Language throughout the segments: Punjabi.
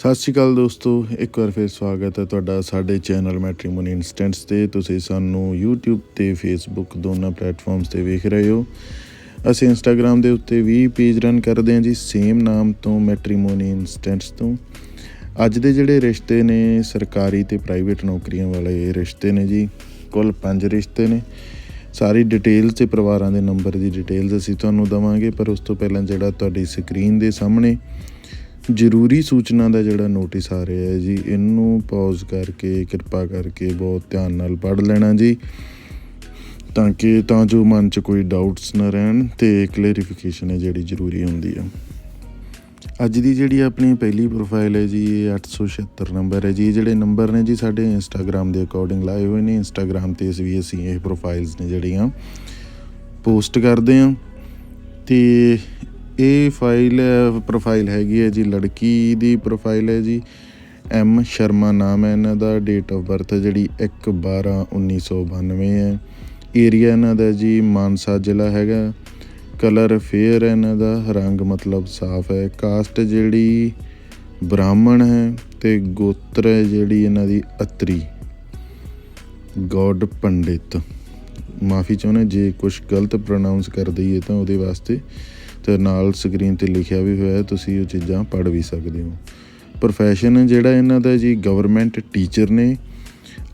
ਸਤਿ ਸ਼੍ਰੀ ਅਕਾਲ ਦੋਸਤੋ, ਇੱਕ ਵਾਰ ਫਿਰ ਸਵਾਗਤ ਹੈ ਤੁਹਾਡਾ ਸਾਡੇ ਚੈਨਲ ਮੈਟ੍ਰੀਮੋਨੀ ਇਨਸਟੈਂਟਸ ਤੇ। ਤੁਸੀਂ ਸਾਨੂੰ YouTube ਤੇ Facebook ਦੋਨਾਂ ਪਲੇਟਫਾਰਮਸ ਤੇ ਵੇਖ ਰਹੇ ਹੋ। ਅਸੀਂ Instagram ਦੇ ਉੱਤੇ ਵੀ ਪੇਜ ਰਨ ਕਰਦੇ ਹਾਂ ਜੀ ਸੇਮ ਨਾਮ ਤੋਂ ਮੈਟ੍ਰੀਮੋਨੀ ਇਨਸਟੈਂਟਸ ਤੋਂ। ਅੱਜ ਦੇ ਜਿਹੜੇ ਰਿਸ਼ਤੇ ਨੇ, ਸਰਕਾਰੀ ਤੇ ਪ੍ਰਾਈਵੇਟ ਨੌਕਰੀਆਂ ਵਾਲੇ ਇਹ ਰਿਸ਼ਤੇ ਨੇ ਜੀ, ਕੁੱਲ 5 ਰਿਸ਼ਤੇ ਨੇ। ਸਾਰੀ ਡਿਟੇਲ ਤੇ ਪਰਿਵਾਰਾਂ ਦੇ ਨੰਬਰ ਦੀ ਡਿਟੇਲਸ ਅਸੀਂ ਤੁਹਾਨੂੰ ਦਵਾਂਗੇ, ਪਰ ਉਸ ਤੋਂ ਪਹਿਲਾਂ ਜਿਹੜਾ ਤੁਹਾਡੀ ਸਕਰੀਨ ਦੇ ਸਾਹਮਣੇ ਜ਼ਰੂਰੀ ਸੂਚਨਾ ਦਾ ਜਿਹੜਾ ਨੋਟਿਸ ਆ ਰਿਹਾ ਹੈ ਜੀ, ਇਹਨੂੰ ਪੌਜ਼ ਕਰਕੇ, ਕਿਰਪਾ ਕਰਕੇ ਬਹੁਤ ਧਿਆਨ ਨਾਲ ਪੜ੍ਹ ਲੈਣਾ ਜੀ, ਤਾਂ ਕਿ ਤਾਂ ਜੋ ਮਨ 'ਚ ਕੋਈ ਡਾਊਟਸ ਨਾ ਰਹਿਣ ਤੇ ਕਲੈਰੀਫਿਕੇਸ਼ਨ ਹੈ ਜਿਹੜੀ ਜ਼ਰੂਰੀ ਹੁੰਦੀ ਹੈ। ਅੱਜ ਦੀ ਜਿਹੜੀ ਆਪਣੀ ਪਹਿਲੀ ਪ੍ਰੋਫਾਈਲ ਹੈ ਜੀ, ਇਹ 876 ਨੰਬਰ ਹੈ ਜੀ, ਇਹ ਜਿਹੜੇ ਨੰਬਰ ਨੇ ਜੀ, ਸਾਡੇ ਇੰਸਟਾਗ੍ਰam ਦੇ ਅਕੋਰਡਿੰਗ ਲਾਏ ਹੋਏ ਨੇ ਇੰਸਟਾਗ੍ਰam ਤੇ ਵੀ ਅਸੀਂ ਇਹ ਪ੍ਰੋਫਾਈਲਸ ਨੇ ਜਿਹੜੀਆਂ ਪੋਸਟ ਕਰਦੇ ਹਾਂ, ਤੇ ਇਹ ਫਾਈਲ ਪ੍ਰੋਫਾਈਲ ਹੈਗੀ ਹੈ ਜੀ, ਲੜਕੀ ਦੀ ਪ੍ਰੋਫਾਈਲ ਹੈ ਜੀ। ਐਮ ਸ਼ਰਮਾ ਨਾਮ ਹੈ ਇਹਨਾਂ ਦਾ ਡੇਟ ਆਫ ਬਰਥ ਜਿਹੜੀ 1 12 1992 ਹੈ। ਏਰੀਆ ਇਹਨਾਂ ਦਾ ਜੀ, ਮਾਨਸਾ ਜ਼ਿਲ੍ਹਾ ਹੈਗਾ। ਕਲਰ ਫੇਅਰ ਹੈ ਇਹਨਾਂ ਦਾ, ਰੰਗ ਮਤਲਬ ਸਾਫ਼ ਹੈ। ਕਾਸਟ ਜਿਹੜੀ ਬ੍ਰਾਹਮਣ ਹੈ ਤੇ ਗੋਤਰ ਹੈ ਜਿਹੜੀ ਇਹਨਾਂ ਦੀ ਅਤਰੀ। ਗੋਡ ਪੰਡਿਤ। ਮਾਫੀ ਚਾਹੁੰਦਾ ਜੇ ਕੁਝ ਗਲਤ ਪ੍ਰੋਨਾਂਸ ਕਰ ਦਈਏ ਤਾਂ ਉਹਦੇ ਵਾਸਤੇ ਤੇ ਨਾਲ ਸਕਰੀਨ ਤੇ ਲਿਖਿਆ ਵੀ ਹੋਇਆ ਤੁਸੀਂ ਉਹ ਚੀਜ਼ਾਂ ਪੜ੍ਹ ਵੀ ਸਕਦੇ ਹੋ। ਪ੍ਰੋਫੈਸ਼ਨ ਜਿਹੜਾ ਇਹਨਾਂ ਦਾ ਜੀ ਗਵਰਨਮੈਂਟ ਟੀਚਰ ਨੇ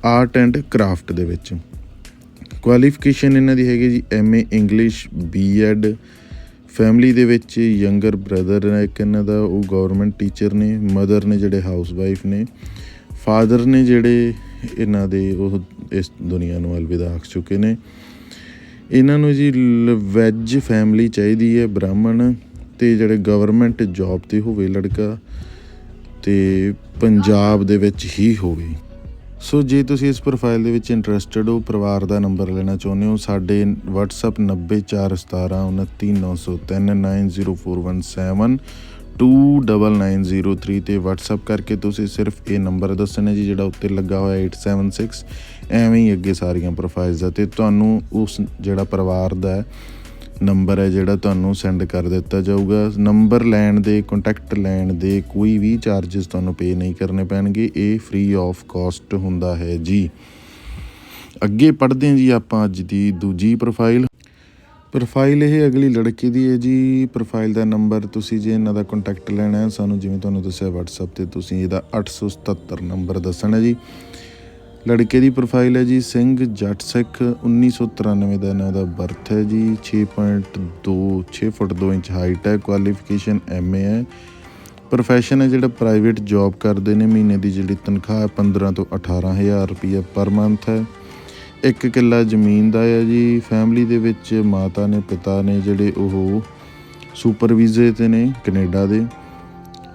ਆਰਟ ਐਂਡ ਕਰਾਫਟ ਦੇ ਵਿੱਚ। ਕੁਆਲੀਫਿਕੇਸ਼ਨ ਇਹਨਾਂ ਦੀ ਹੈਗੀ ਜੀ ਐਮਏ ਇੰਗਲਿਸ਼ ਬੀਐਡ ਫੈਮਿਲੀ ਦੇ ਵਿੱਚ ਯੰਗਰ ਬ੍ਰਦਰ ਹੈ ਇੱਕ ਇਹਨਾਂ ਦਾ, ਉਹ ਗਵਰਨਮੈਂਟ ਟੀਚਰ ਨੇ ਮਦਰ ਨੇ ਜਿਹੜੇ ਹਾਊਸ ਵਾਈਫ ਨੇ। ਫਾਦਰ ਨੇ ਜਿਹੜੇ ਇਹਨਾਂ ਦੇ ਉਹ ਇਸ ਦੁਨੀਆ ਨੂੰ ਅਲਵਿਦਾ ਆਖ ਚੁੱਕੇ ਨੇ। ਇਹਨਾਂ ਨੂੰ ਜੀ ਵੈੱਜ ਫੈਮਿਲੀ ਚਾਹੀਦੀ ਹੈ, ਬ੍ਰਾਹਮਣ ਅਤੇ ਜਿਹੜੇ ਗਵਰਨਮੈਂਟ ਜੋਬ ਤੇ ਹੋਵੇ ਲੜਕਾ ਅਤੇ ਪੰਜਾਬ ਦੇ ਵਿੱਚ ਹੀ ਹੋਵੇ। ਸੋ ਜੇ ਤੁਸੀਂ ਇਸ ਪ੍ਰੋਫਾਈਲ ਦੇ ਵਿੱਚ ਇੰਟਰਸਟਿਡ ਹੋ, ਪਰਿਵਾਰ ਦਾ ਨੰਬਰ ਲੈਣਾ ਚਾਹੁੰਦੇ ਹੋ, ਸਾਡੇ WhatsApp 9417290417 29903 ਤੇ WhatsApp ਕਰਕੇ ਤੁਸੀਂ ਸਿਰਫ ਇਹ ਨੰਬਰ ਦੱਸਣਾ ਜੀ, ਜਿਹੜਾ ਉੱਤੇ ਲੱਗਾ ਹੋਇਆ 876 ਐਵੇਂ ਹੀ ਅੱਗੇ ਸਾਰੀਆਂ ਪ੍ਰੋਫਾਈਲਸ ਆ। ਤੇ ਤੁਹਾਨੂੰ ਉਸ ਜਿਹੜਾ ਪਰਿਵਾਰ ਦਾ ਨੰਬਰ ਹੈ, ਜਿਹੜਾ ਤੁਹਾਨੂੰ ਸੈਂਡ ਕਰ ਦਿੱਤਾ ਜਾਊਗਾ। ਨੰਬਰ ਲੈਣ ਦੇ ਕੰਟੈਕਟ ਲੈਣ ਦੇ ਕੋਈ ਵੀ ਚਾਰजेस ਤੁਹਾਨੂੰ ਪੇ ਨਹੀਂ ਕਰਨੇ ਪੈਣਗੇ। ਇਹ ਫ੍ਰੀ ਆਫ ਕਾਸਟ ਹੁੰਦਾ ਹੈ ਜੀ। ਅੱਗੇ ਪੜ੍ਹਦੇ ਹਾਂ ਜੀ ਆਪਾਂ ਅੱਜ ਦੀ ਦੂਜੀ ਪ੍ਰੋਫਾਈਲ ਪ੍ਰੋਫਾਈਲ ਇਹ ਅਗਲੀ ਲੜਕੀ ਦੀ ਹੈ ਜੀ। ਪ੍ਰੋਫਾਈਲ ਦਾ ਨੰਬਰ ਤੁਸੀਂ ਜੇ ਇਹਨਾਂ ਦਾ ਕੰਟੈਕਟ ਲੈਣਾ ਹੈ, ਸਾਨੂੰ ਜਿਵੇਂ ਤੁਹਾਨੂੰ ਦੱਸਿਆ WhatsApp ਤੇ ਤੁਸੀਂ ਇਹਦਾ 877 ਨੰਬਰ ਦੱਸਣਾ ਜੀ। ਲੜਕੇ ਦੀ ਪ੍ਰੋਫਾਈਲ ਹੈ ਜੀ ਸਿੰਘ ਜੱਟ ਸਿੱਖ 1993 ਦਾ ਇਹਨਾਂ ਦਾ ਬਰਥ ਹੈ ਜੀ। 6.2 6 ਫੁੱਟ 2 ਇੰਚ ਹਾਈਟ ਹੈ ਕੁਆਲੀਫਿਕੇਸ਼ਨ ਐਮਏ ਹੈ। ਪ੍ਰੋਫੈਸ਼ਨ ਹੈ ਜਿਹੜਾ ਪ੍ਰਾਈਵੇਟ ਜੌਬ ਕਰਦੇ ਨੇ, ਮਹੀਨੇ ਦੀ ਜਿਹੜੀ ਤਨਖਾਹ ਹੈ 15 ਤੋਂ 18000 ਰੁਪਏ ਪਰ ਮੰਥ ਹੈ। ਇੱਕ ਕਿੱਲਾ ਜ਼ਮੀਨ ਦਾ ਹੈ ਜੀ। ਫੈਮਿਲੀ ਦੇ ਵਿੱਚ ਮਾਤਾ ਨੇ, ਪਿਤਾ ਨੇ ਜਿਹੜੇ ਉਹ ਸੁਪਰ ਵੀਜ਼ੇ ਤੇ ਨੇ ਕੈਨੇਡਾ ਦੇ।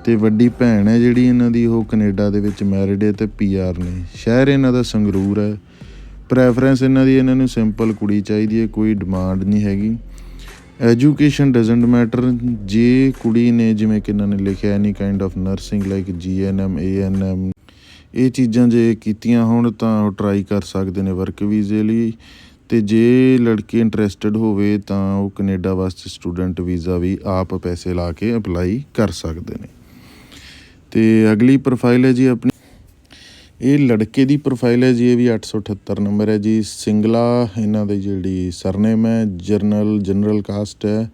ਤੇ ਵੱਡੀ ਭੈਣ ਹੈ ਜਿਹੜੀ ਇਹਨਾਂ ਦੀ, ਉਹ ਕੈਨੇਡਾ ਦੇ ਵਿੱਚ ਮੈਰਿਡ ਹੈ ਤੇ ਪੀਆਰ ਨੇ। ਸ਼ਹਿਰ ਇਹਨਾਂ ਦਾ ਸੰਗਰੂਰ ਹੈ। ਪ੍ਰੈਫਰੈਂਸ ਇਹਨਾਂ ਦੀ, ਇਹਨਾਂ ਨੂੰ ਸਿੰਪਲ ਕੁੜੀ ਚਾਹੀਦੀ ਹੈ, ਕੋਈ ਡਿਮਾਂਡ ਨਹੀਂ ਹੈਗੀ। ਐਜੂਕੇਸ਼ਨ ਡਸਨਟ ਮੈਟਰ ਜੇ ਕੁੜੀ ਨੇ, ਜਿਵੇਂ ਕਿ ਇਹਨਾਂ ਨੇ ਲਿਖਿਆ any kind of nursing like GNM ANM ਇਹ ਚੀਜ਼ਾਂ ਜੇ ਕੀਤੀਆਂ ਹੋਣ ਤਾਂ ਉਹ ਟਰਾਈ ਕਰ ਸਕਦੇ ਨੇ ਵਰਕ ਵੀਜ਼ੇ ਲਈ। ਅਤੇ ਜੇ ਲੜਕੀ ਇੰਟਰਸਟਿਡ ਹੋਵੇ ਤਾਂ ਉਹ ਕੈਨੇਡਾ ਵਾਸਤੇ ਸਟੂਡੈਂਟ ਵੀਜ਼ਾ ਵੀ ਆਪ ਪੈਸੇ ਲਾ ਕੇ ਅਪਲਾਈ ਕਰ ਸਕਦੇ ਨੇ। ਤੇ ਅਗਲੀ ਪ੍ਰੋਫਾਈਲ ਹੈ ਜੀ ਆਪਣੀ। ਇਹ ਲੜਕੇ ਦੀ ਪ੍ਰੋਫਾਈਲ ਹੈ ਜੀ, ਇਹ ਵੀ 878 ਨੰਬਰ ਹੈ ਜੀ। ਸਿੰਗਲਾ, ਇਹਨਾਂ ਦੀ ਜਿਹੜੀ ਸਰਨੇਮ ਹੈ, ਜਰਨਲ ਜਨਰਲ ਕਾਸਟ ਹੈ।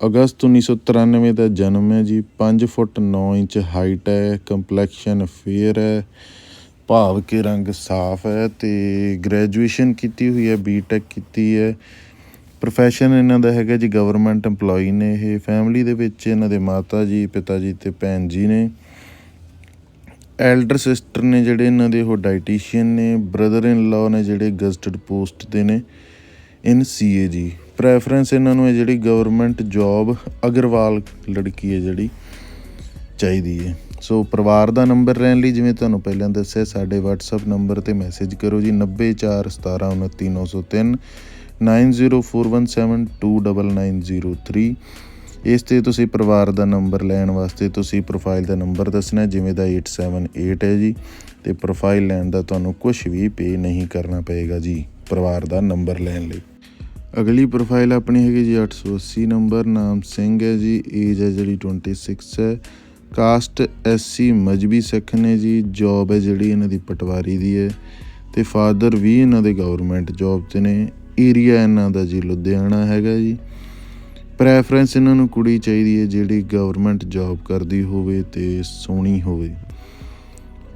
ਅਗਸਤ 1993 ਦਾ ਜਨਮ ਹੈ ਜੀ। 5 ਫੁੱਟ 9 ਇੰਚ ਹਾਈਟ ਹੈ ਕੰਪਲੈਕਸ਼ਨ ਫੇਅਰ ਹੈ, ਭਾਵ ਕੇ ਰੰਗ ਸਾਫ਼ ਹੈ ਤੇ ਗ੍ਰੈਜੂਏਸ਼ਨ ਕੀਤੀ ਹੋਈ ਹੈ ਬੀਟੈਕ ਕੀਤੀ ਹੈ। ਪ੍ਰੋਫੈਸ਼ਨ ਇਹਨਾਂ ਦਾ ਹੈਗਾ ਜੀ ਗਵਰਨਮੈਂਟ EMPLOYE ਨੇ ਇਹ। ਫੈਮਿਲੀ ਦੇ ਵਿੱਚ ਇਹਨਾਂ ਦੇ ਮਾਤਾ ਜੀ, ਪਿਤਾ ਜੀ ਤੇ ਭੈਣ ਜੀ ਨੇ। ਐਲਡਰ ਸਿਸਟਰ ਨੇ ਜਿਹੜੇ ਇਹਨਾਂ ਦੇ, ਉਹ ਡਾਈਟੀਸ਼ੀਅਨ ਨੇ। ਬ੍ਰਦਰ ਇਨ ਲਾ ਨੇ ਜਿਹੜੇ ਗਜ਼ਟਡ ਪੋਸਟ ਤੇ ਨੇ। ਇਨ ਸੀਏ ਜੀ। ਪ੍ਰੈਫਰੈਂਸ ਇਹਨਾਂ ਨੂੰ ਹੈ ਜਿਹੜੀ ਗਵਰਨਮੈਂਟ ਜੌਬ ਅਗਰਵਾਲ ਲੜਕੀ ਹੈ ਜਿਹੜੀ ਚਾਹੀਦੀ ਹੈ। ਸੋ ਪਰਿਵਾਰ ਦਾ ਨੰਬਰ ਲੈਣ ਲਈ ਜਿਵੇਂ ਤੁਹਾਨੂੰ ਪਹਿਲਾਂ ਦੱਸਿਆ, ਸਾਡੇ WhatsApp ਨੰਬਰ ਤੇ ਮੈਸੇਜ ਕਰੋ ਜੀ 9417293903 9041729903 ਇਸ ਤੇ ਤੁਸੀਂ ਪਰਿਵਾਰ ਦਾ ਨੰਬਰ ਲੈਣ ਵਾਸਤੇ ਤੁਸੀਂ ਪ੍ਰੋਫਾਈਲ ਦਾ ਨੰਬਰ ਦੱਸਣਾ ਜਿਵੇਂ ਦਾ 878 ਹੈ ਜੀ। ਤੇ ਪ੍ਰੋਫਾਈਲ ਲੈਣ ਦਾ ਤੁਹਾਨੂੰ ਕੁਝ ਵੀ ਪੇ ਨਹੀਂ ਕਰਨਾ ਪਏਗਾ ਜੀ, ਪਰਿਵਾਰ ਦਾ ਨੰਬਰ ਲੈਣ ਲਈ। ਅਗਲੀ ਪ੍ਰੋਫਾਈਲ ਆਪਣੀ ਹੈਗੀ ਜੀ 880 ਨੰਬਰ ਨਾਮ ਸਿੰਘ ਹੈ ਜੀ ਏਜ ਹੈ ਜਿਹੜੀ 26 ਹੈ। ਕਾਸਟ ਐਸਸੀ ਮਜਬੀ ਸਿੱਖ ਨੇ ਜੀ ਜੌਬ ਹੈ ਜਿਹੜੀ ਇਹਨਾਂ ਦੀ ਪਟਵਾਰੀ ਦੀ ਹੈ। ਤੇ ਫਾਦਰ ਵੀ ਇਹਨਾਂ ਦੇ ਗਵਰਨਮੈਂਟ ਜੌਬ 'ਚ ਨੇ। ਏਰੀਆ ਇਹਨਾਂ ਦਾ ਜੀ ਲੁਧਿਆਣਾ ਹੈਗਾ ਜੀ। ਪ੍ਰੈਫਰੈਂਸ ਇਹਨਾਂ ਨੂੰ ਕੁੜੀ ਚਾਹੀਦੀ ਹੈ ਜਿਹੜੀ ਗਵਰਨਮੈਂਟ ਜੌਬ ਕਰਦੀ ਹੋਵੇ ਤੇ ਸੋਹਣੀ ਹੋਵੇ।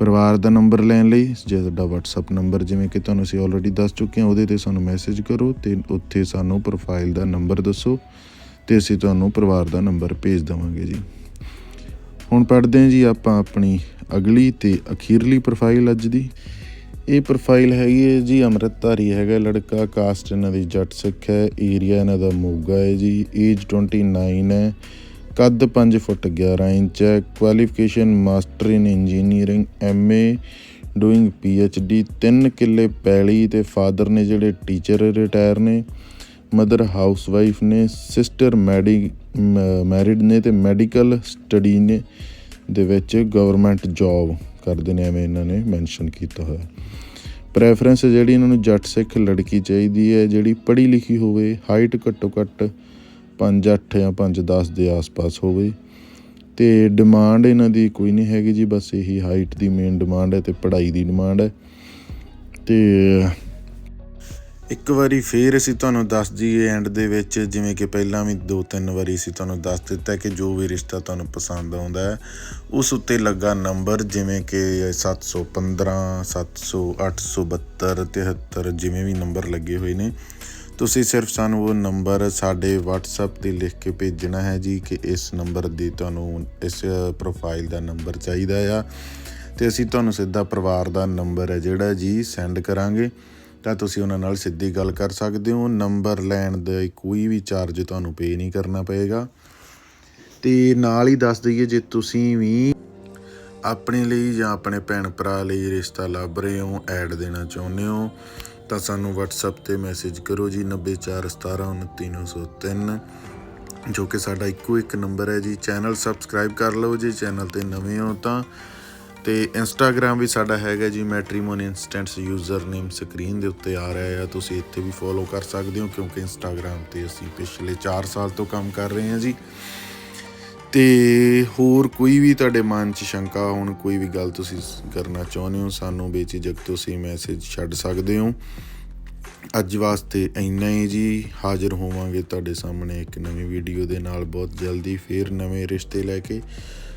ਪਰਿਵਾਰ ਦਾ ਨੰਬਰ ਲੈਣ ਲਈ, ਜੇ ਤੁਹਾਡਾ WhatsApp ਨੰਬਰ ਜਿਵੇਂ ਕਿ ਤੁਹਾਨੂੰ ਅਸੀਂ ਆਲਰੇਡੀ ਦੱਸ ਚੁੱਕੇ ਹਾਂ, ਉਹਦੇ ਤੇ ਸਾਨੂੰ ਮੈਸੇਜ ਕਰੋ ਤੇ ਉੱਥੇ ਸਾਨੂੰ ਪ੍ਰੋਫਾਈਲ ਦਾ ਨੰਬਰ ਦੱਸੋ ਤੇ ਅਸੀਂ ਤੁਹਾਨੂੰ ਪਰਿਵਾਰ ਦਾ ਨੰਬਰ ਭੇਜ ਦੇਵਾਂਗੇ ਜੀ। ਹੁਣ ਪੜ੍ਹਦੇ ਹਾਂ ਜੀ ਆਪਾਂ ਆਪਣੀ ਅਗਲੀ ਤੇ ਅਖੀਰਲੀ ਪ੍ਰੋਫਾਈਲ ਅੱਜ ਦੀ। ਇਹ ਪ੍ਰੋਫਾਈਲ ਹੈਗੀ ਹੈ ਜੀ ਅੰਮ੍ਰਿਤਧਾਰੀ ਹੈਗਾ ਲੜਕਾ ਕਾਸਟ ਇਹਨਾਂ ਦੀ ਜੱਟ ਸਿੱਖ ਹੈ ਏਰੀਆ ਇਹਨਾਂ ਦਾ ਮੋਗਾ ਹੈ ਜੀ ਏਜ 29 ਹੈ। ਕੱਦ 5 ਫੁੱਟ 11 ਇੰਚ ਹੈ qualification master in engineering MA doing D 3 ਕਿੱਲੇ ਪੈਲੀ ਤੇ ਫਾਦਰ ਨੇ ਜਿਹੜੇ ਟੀਚਰ ਰਿਟਾਇਰ ਨੇ ਮਦਰ ਹਾਊਸ ਵਾਈਫ ਨੇ ਸਿਸਟਰ ਮੈਡੀ ਮੈਰਿਡ ਨੇ ਤੇ ਮੈਡੀਕਲ ਸਟੱਡੀ ਨੇ, ਦੇ ਵਿੱਚ ਗਵਰਨਮੈਂਟ ਜੌਬ ਕਰਦੇ ਨੇ, ਐਵੇਂ ਇਹਨਾਂ ਨੇ ਮੈਂਸ਼ਨ ਕੀਤਾ ਹੋਇਆ। ਪ੍ਰੈਫਰੈਂਸ ਜਿਹੜੀ ਇਹਨਾਂ ਨੂੰ ਜੱਟ ਸਿੱਖ ਲੜਕੀ ਚਾਹੀਦੀ ਹੈ, ਜਿਹੜੀ ਪੜ੍ਹੀ ਲਿਖੀ ਹੋਵੇ ਹਾਈਟ ਘੱਟੋ ਘੱਟ 5'8 ਜਾਂ 5'10 ਦੇ ਆਸ-ਪਾਸ ਹੋਵੇ। ਤੇ ਡਿਮਾਂਡ ਇਹਨਾਂ ਦੀ ਕੋਈ ਨਹੀਂ ਹੈਗੀ ਜੀ, ਬਸ ਇਹੀ ਹਾਈਟ ਦੀ ਮੇਨ ਡਿਮਾਂਡ ਹੈ ਤੇ ਪੜ੍ਹਾਈ ਦੀ ਡਿਮਾਂਡ ਹੈ। ਤੇ ਇੱਕ ਵਾਰੀ ਫੇਰ ਅਸੀਂ ਤੁਹਾਨੂੰ ਦੱਸ ਦਈਏ ਐਂਡ ਦੇ ਵਿੱਚ, ਜਿਵੇਂ ਕਿ ਪਹਿਲਾਂ ਵੀ ਦੋ ਤਿੰਨ ਵਾਰੀ ਅਸੀਂ ਤੁਹਾਨੂੰ ਦੱਸ ਦਿੱਤਾ ਕਿ ਜੋ ਵੀ ਰਿਸ਼ਤਾ ਤੁਹਾਨੂੰ ਪਸੰਦ ਆਉਂਦਾ ਹੈ, ਉਸ ਉੱਤੇ ਲੱਗਾ ਨੰਬਰ ਜਿਵੇਂ ਕਿ 715 700 872 73 ਜਿਵੇਂ ਵੀ ਨੰਬਰ ਲੱਗੇ ਹੋਏ ਨੇ। ਤੁਸੀਂ ਸਿਰਫ ਸਾਨੂੰ ਉਹ ਨੰਬਰ ਸਾਡੇ WhatsApp ਤੇ ਲਿਖ ਕੇ ਭੇਜਣਾ ਹੈ ਜੀ ਕਿ ਇਸ ਨੰਬਰ ਦੀ ਤੁਹਾਨੂੰ ਇਸ ਪ੍ਰੋਫਾਈਲ ਦਾ ਨੰਬਰ ਚਾਹੀਦਾ ਆ। ਤੇ ਅਸੀਂ ਤੁਹਾਨੂੰ ਸਿੱਧਾ ਪਰਿਵਾਰ ਦਾ ਨੰਬਰ ਹੈ ਜਿਹੜਾ ਜੀ ਸੈਂਡ ਕਰਾਂਗੇ। ਤਾਂ ਤੁਸੀਂ ਉਹਨਾਂ ਨਾਲ ਸਿੱਧੀ ਗੱਲ ਕਰ ਸਕਦੇ ਹੋ। ਨੰਬਰ ਲੈਣ ਦਾ ਕੋਈ ਵੀ ਚਾਰਜ ਤੁਹਾਨੂੰ ਪੇ ਨਹੀਂ ਕਰਨਾ ਪਏਗਾ। ਤੇ ਨਾਲ ਹੀ ਦੱਸ ਦਈਏ ਜੇ ਤੁਸੀਂ ਵੀ ਆਪਣੇ ਲਈ ਜਾਂ ਆਪਣੇ ਭੈਣ ਭਰਾ ਲਈ ਰਿਸ਼ਤਾ ਲੱਭ ਰਹੇ ਹੋ ਐਡ ਦੇਣਾ ਚਾਹੁੰਦੇ ਹੋ ਤਾਂ ਸਾਨੂੰ WhatsApp ਤੇ ਮੈਸੇਜ ਕਰੋ ਜੀ 9441793903 ਜੋ ਕਿ ਸਾਡਾ ਇੱਕੋ ਇੱਕ ਨੰਬਰ ਹੈ ਜੀ। ਚੈਨਲ ਸਬਸਕ੍ਰਾਈਬ ਕਰ ਲਓ ਜੀ ਚੈਨਲ ਤੇ ਨਵੇਂ ਹੋ ਤਾਂ। ਤੇ ਇੰਸਟਾਗ੍ਰam ਵੀ ਸਾਡਾ ਹੈਗਾ ਜੀ ਮੈਟ੍ਰੀਮੋਨੀ ਇਨਸਟੈਂਟਸ ਯੂਜ਼ਰ ਨੇਮ ਸਕਰੀਨ ਦੇ ਉੱਤੇ ਆ ਰਿਹਾ ਹੈ ਤੁਸੀਂ ਇੱਥੇ ਵੀ ਫੋਲੋ ਕਰ ਸਕਦੇ ਹੋ, ਕਿਉਂਕਿ ਇੰਸਟਾਗ੍ਰam ਤੇ ਅਸੀਂ ਪਿਛਲੇ 4 ਸਾਲ ਤੋਂ ਕੰਮ ਕਰ ਰਹੇ ਹਾਂ ਜੀ। ਤੇ ਹੋਰ ਕੋਈ ਵੀ ਤੁਹਾਡੇ ਮਨ 'ਚ ਸ਼ੰਕਾ, ਹੋਣ ਕੋਈ ਵੀ ਗੱਲ ਤੁਸੀਂ ਕਰਨਾ ਚਾਹੁੰਦੇ ਹੋ, ਸਾਨੂੰ ਬੇਝਿਜਕ ਤੁਸੀਂ ਮੈਸੇਜ ਛੱਡ ਸਕਦੇ ਹੋ। ਅੱਜ ਵਾਸਤੇ ਇੰਨਾ ਹੀ ਜੀ, ਹਾਜ਼ਰ ਹੋਵਾਂਗੇ ਤੁਹਾਡੇ ਸਾਹਮਣੇ ਇੱਕ ਨਵੀਂ ਵੀਡੀਓ ਦੇ ਨਾਲ ਬਹੁਤ ਜਲਦੀ, ਫੇਰ ਨਵੇਂ ਰਿਸ਼ਤੇ ਲੈ ਕੇ।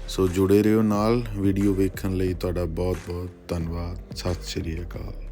ਸੋ ਜੁੜੇ ਰਹੋ ਨਾਲ ਵੀਡੀਓ ਵੇਖਣ ਲਈ ਤੁਹਾਡਾ ਬਹੁਤ ਬਹੁਤ ਧੰਨਵਾਦ, ਸਤਿ ਸ਼੍ਰੀ ਅਕਾਲ।